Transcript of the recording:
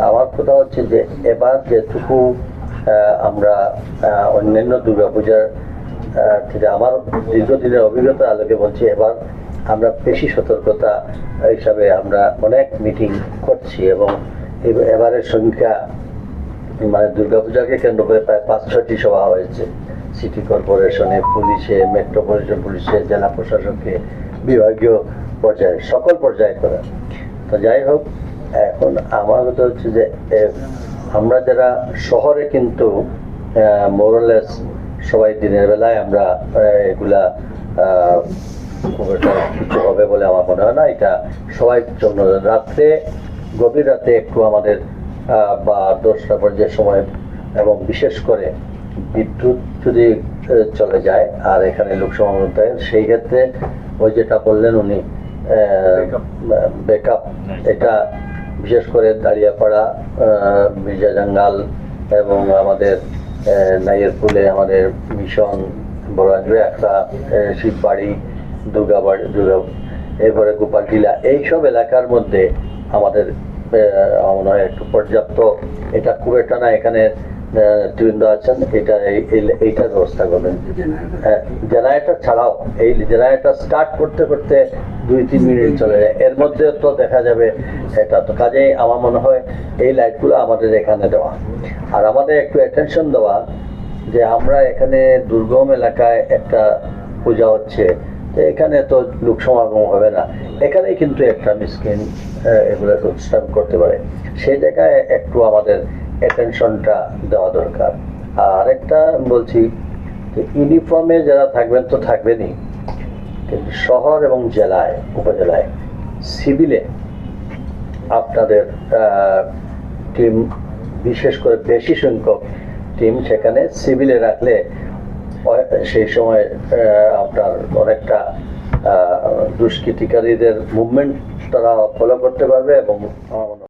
আমার কথা হচ্ছে যে এবার যেটুকু আমরা অন্যান্য দুর্গাপূজার থেকে আমার দীর্ঘদিনের অভিজ্ঞতা আলোকে বলছি, এবার আমরা বেশি সতর্কতা হিসাবে আমরা অনেক মিটিং করছি এবং এব- এবারের সংখ্যা মানে দুর্গাপূজাকে কেন্দ্র করে প্রায় পাঁচ ছয়টি সভা হয়েছে। সিটি কর্পোরেশনে পুলিশে মেট্রোপলিটন পুলিশে জেলা প্রশাসকে বিভাগীয় পর্যায়ে, সকল পর্যায়ে করা। তো যাই হোক এখন আমার কথা হচ্ছে যে আমরা যারা শহরে কিন্তু মোরলেস সবাই দিনের বেলায় আমরা এগুলা কিছু হবে বলে আমার মনে হয় না। এটা সবাই জন্য রাত্রে গভীর রাতে একটু আমাদের বা দশটা পর্যায়ের সময় এবং বিশেষ করে বিদ্যুৎ যদি চলে যায় আর এখানে লোক সমাগম থাকে সেই ক্ষেত্রে ওই যেটা বললেন উনি ব্যাকআপ এটা বিশেষ করে দাঁড়িয়াপাড়া মির্জা জাঙ্গাল এবং আমাদের নাইয়েরপুলে আমাদের মিশন, বড় আজবে একটা শিববাড়ি, দুর্গাবাড়ি, দুর্গা, এরপরে গোপালটিলা, এইসব এলাকার মধ্যে আমাদের মনে হয় একটু পর্যাপ্ত, এটা খুব একটা না, এখানে তৃবৃন্দ আছেন, এটা এই- এই- এইটার ব্যবস্থা করবেন। জেনারেটর ছাড়াও, এই জেনারেটর স্টার্ট করতে করতে দুই, তিন মিনিট চলে যায়। এর মধ্যে তো দেখা যাবে এটা তো কাজেই আমার মনে হয় এই লাইটগুলো আমাদের এখানে দেওয়া। আর আমাদের একটু অ্যাটেনশন দেওয়া যে আমরা এখানে দুর্গম এলাকায় একটা পূজা হচ্ছে। এখানে তো লোক সমাগম হবে না। এখানেই কিন্তু একটা মিসকিন এগুলো প্রতিষ্ঠান করতে পারে। সেই জায়গায় একটু আমাদের অ্যাটেনশনটা দেওয়া দরকার। আর একটা বলছি ইউনিফর্মে যারা থাকবেন তো থাকবেনই। কিন্তু শহর এবং জেলায়, উপজেলায়, সিভিলে আপনাদের টিম বিশেষ করে বেশি সংখ্যক টিম সেখানে সিভিলে রাখলে সেই সময় আপনার অনেকটা দুষ্কৃতিকারীদের মুভমেন্ট তারা ফলো করতে পারবে এবং